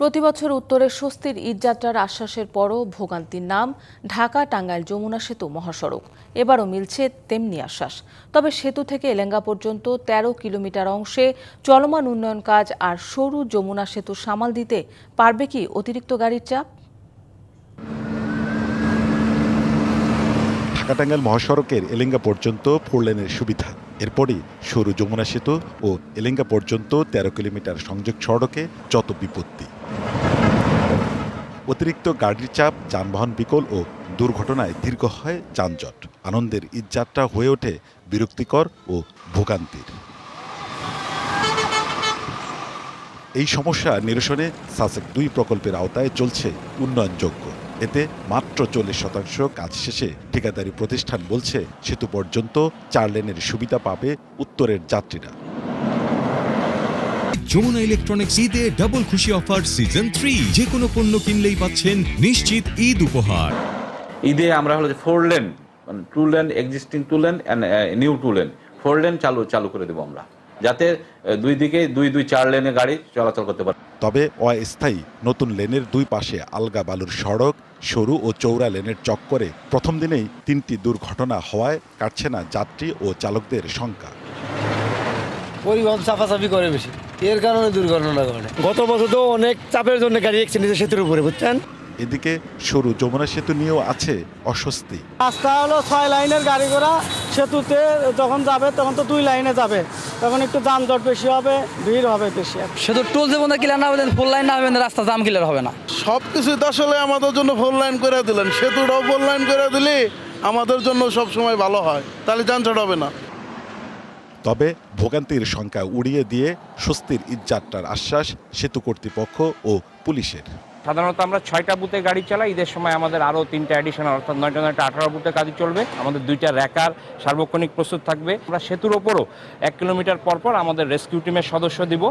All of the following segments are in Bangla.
প্রতিবছর উত্তরের স্বস্তির ঈদযাত্রার আশ্বাসের পরও ভোগান্তির নাম, ঢাকা, টাঙ্গাইল, যমুনা সেতু মহাসড়ক। এবারও মিলছে তেমনি আশ্বাস। তবে সেতু থেকে এলেঙ্গা পর্যন্ত ১৩ কিলোমিটার অংশে চলমান উন্নয়ন কাজ আর সরু যমুনা সেতু সামাল দিতে পারবে কি অতিরিক্ত গাড়ির চাপ? ঢাকা, টাঙ্গাইল মহাসড়কের এলেঙ্গা পর্যন্ত ফোর লেনের সুবিধা। এরপরই সরু যমুনা সেতু ও এলেঙ্গা পর্যন্ত ১৩ কিলোমিটার সংযোগ সড়কে যত বিপত্তি। অতিরিক্ত গাড়ির চাপ, যানবাহন বিকল ও দুর্ঘটনায় দীর্ঘ হয় যানজট। আনন্দের ঈদযাত্রা হয়ে ওঠে বিরক্তিকর ও ভোগান্তির। এই সমস্যা নিরসনে সাসেক দুই প্রকল্পের আওতায় চলছে উন্নয়নযোগ্য এতে মাত্র চল্লিশ শতাংশ কাজ শেষে ঠিকাদারি প্রতিষ্ঠান বলছে, সেতু পর্যন্ত চার লেনের সুবিধা পাবে উত্তরের যাত্রীরা। যমুনা ইলেকট্রনিক্স ঈদে ডাবল খুশি অফার সিজন থ্রি যে কোনো পণ্য কিনলেই পাচ্ছেন নিশ্চিত ঈদ উপহার। ঈদে আমরা হলো যে ফোর লেন মানে two lane existing two lane and new two lane four lane চালু চালু করে দেবো আমরা। যাতে দুই দিকে দুই দুই চার লেনে গাড়ি চলাচল করতে পারে। তবে অস্থায়ী নতুন লেনের দুই পাশে আলগা বালুর সড়ক সরু ও চৌড়া লেনের চক্করে প্রথম দিনেই তিনটি দুর্ঘটনা হওয়ায় কাটছে না যাত্রী ও চালকদের শঙ্কা। পরিবহন চাপাচাপি করে বেশি। এর কারণে দুর্ঘটনা ঘটে। গত বছর তো অনেক চাপের জন্য গাড়ি অ্যাক্সিডেন্ট সেতুর উপরে বুঝছেন? এদিকে সরু যমুনা সেতু নিয়েও আছে অস্বস্তি। রাস্তা হলো ছয় লাইনের গাড়ি ঘোড়া সেতুতে যখন যাবে তখন তো দুই লাইনে যাবে। তখন একটু যানজট বেশি হবে ভিড় হবে বেশি শুধু টোল দেবো না ক্লিয়ার না ফুল লাইন না হবে রাস্তা জাম ক্লিয়ার হবে না। সব কিছু তো আসলে আমাদের জন্য ফোর লাইন করে দিলেন। সেতুটাও ফোর লাইন করে দিলে আমাদের জন্য সব সময় ভালো হয়। তাহলে যানজট হবে না। তবে ভোগান্তির সংখ্যা উড়িয়ে দিয়ে স্বস্তির ঈদযাত্রার আশ্বাস সেতু কর্তৃপক্ষ ও পুলিশের। সাধারণত আমরা ছয়টা বুথে গাড়ি চালাই ঈদের সময় আমাদের আরও তিনটা অ্যাডিশনাল অর্থাৎ নয়টা নয়টা আঠারো বুথে কাজ চলবে। আমাদের দুইটা র্যাকার সার্বক্ষণিক প্রস্তুত থাকবে। আমরা সেতুর ওপরও এক কিলোমিটার পর পর আমাদের রেস্কিউ টিমের সদস্য দিব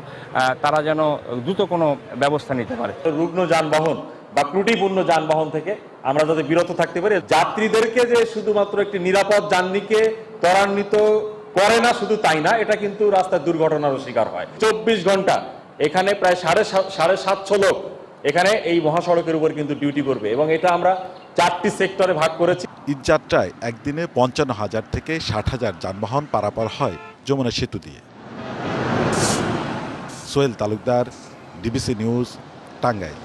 তারা যেন দ্রুত কোনো ব্যবস্থা নিতে পারে। রুগ্ন যানবাহন বা ত্রুটিপূর্ণ যানবাহন থেকে আমরা যাতে বিরত থাকতে পারি। যাত্রীদেরকে যে শুধুমাত্র একটি নিরাপদ যান্নিকে ত্বরান্বিত করে না, শুধু তাই না, এটা কিন্তু রাস্তায় দুর্ঘটনারও শিকার হয়। চব্বিশ ঘণ্টা, এখানে প্রায় সাড়ে সাড়ে সাতশো লোক এখানে এই মহাসড়কের উপর কিন্তু ডিউটি করবে এবং এটা আমরা চারটি সেক্টরে ভাগ করেছি। ঈদযাত্রায় একদিনে পঞ্চান্ন হাজার থেকে ষাট হাজার যানবাহন পারাপার হয় যমুনা সেতু দিয়ে। Sohel Talukdar, DBC news, Tangail.